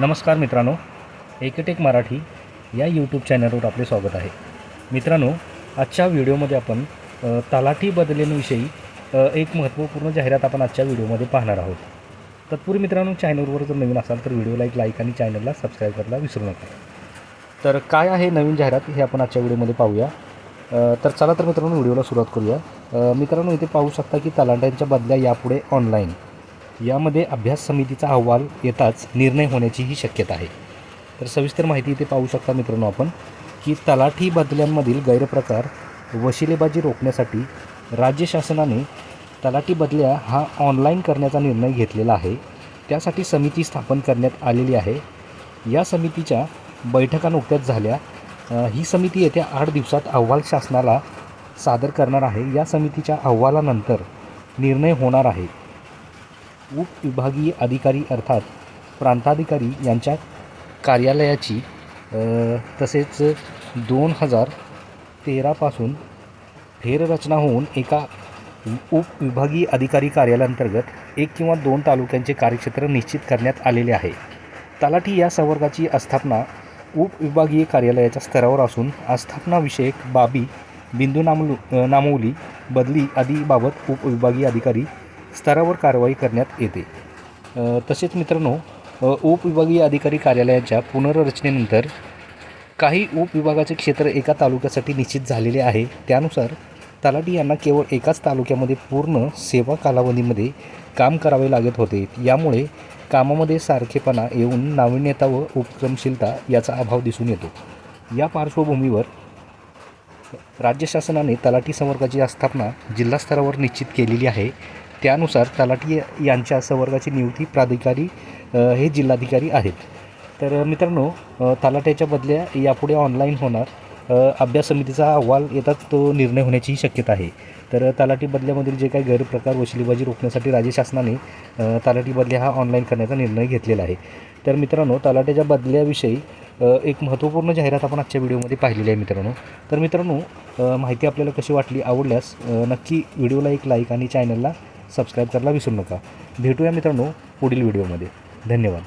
नमस्कार मित्रांनो एकेटेक मराठी या यूट्यूब चॅनलवर आपले स्वागत आहे. मित्रांनो आजच्या व्हिडिओमध्ये आपण तलाठी बदलेंविषयी एक महत्त्वपूर्ण जाहिरात आपण आजच्या व्हिडिओमध्ये पाहणार आहोत. तत्पूर्वी मित्रांनो चॅनलवर जर नवीन असाल तर व्हिडिओला एक लाईक आणि चॅनलला सबस्क्राईब करायला विसरू नका. तर काय आहे नवीन जाहिरात हे आपण आजच्या व्हिडिओमध्ये पाहूया. तर चला तर मित्रांनो व्हिडिओला सुरुवात करूया. मित्रांनो इथे पाहू शकता की तलाट्यांच्या बदल्या यापुढे ऑनलाईन यामध्ये अभ्यास समितीचा अहवाल येताच निर्णय होण्याचीही शक्यता आहे. तर सविस्तर माहिती इथे पाहू शकता मित्रांनो आपण की तलाठी बदल्यांमधील गैरप्रकार वशिलेबाजी रोखण्यासाठी राज्य शासनाने तलाठी बदल्या हा ऑनलाईन करण्याचा निर्णय घेतलेला आहे. त्यासाठी समिती स्थापन करण्यात आलेली आहे. या समितीच्या बैठका नुकत्याच झाल्या ही समिती येत्या आठ दिवसात अहवाल शासनाला सादर करणार आहे. या समितीच्या अहवालानंतर निर्णय होणार आहे. उपविभागीय अधिकारी अर्थात प्रांताधिकारी यांच्या कार्यालयाची तसेच दोन हजार तेरापासून फेररचना होऊन एका उपविभागीय अधिकारी कार्यालयांतर्गत एक किंवा दोन तालुक्यांचे कार्यक्षेत्र निश्चित करण्यात आलेले आहे. तलाठी या संवर्गाची आस्थापना उपविभागीय कार्यालयाच्या स्तरावर असून आस्थापनाविषयक बाबी बिंदू नामलू नामवली बदली आदीबाबत उपविभागीय अधिकारी स्तरावर कारवाई करण्यात येते. तसेच मित्रांनो उपविभागीय अधिकारी कार्यालयाच्या पुनर्रचनेनंतर काही उपविभागाचे क्षेत्र एका तालुक्यासाठी निश्चित झालेले आहे. त्यानुसार तलाठी यांना केवळ एकाच तालुक्यामध्ये पूर्ण सेवा कालावधीमध्ये काम करावे लागत होते. यामुळे कामामध्ये सारखेपणा येऊन नाविन्यता व उपक्रमशीलता याचा अभाव दिसून येतो. या पार्श्वभूमीवर राज्य शासनाने तलाठी संवर्गाची स्थापना जिल्हास्तरावर निश्चित केलेली आहे. त्यानुसार तलाठी यांच्या संवर्गाची नियुक्ती प्राधिकारी हे जिल्हाधिकारी आहेत. तर मित्रांनो तलाठ्याच्या तलाट्याच्या बदल्या यापुढे ऑनलाईन होणार. अभ्यास समितीचा अहवाल येतात तो निर्णय होण्याचीही शक्यता आहे. तर तलाठी बदल्यामधील जे काही गैरप्रकार वशिलीबाजी रोखण्यासाठी राज्य शासनाने तलाठी बदल्या हा ऑनलाईन करण्याचा निर्णय घेतलेला आहे. तर मित्रांनो तलाट्याच्या बदल्याविषयी एक महत्त्वपूर्ण जाहिरात आपण आजच्या व्हिडिओमध्ये पाहिलेली आहे मित्रांनो. तर मित्रांनो माहिती आपल्याला कशी वाटली आवडल्यास नक्की व्हिडिओला एक लाईक आणि चॅनलला सबस्क्राईब करायला विसरू नका. भेटूया मित्रांनो पुढील व्हिडिओमध्ये. धन्यवाद.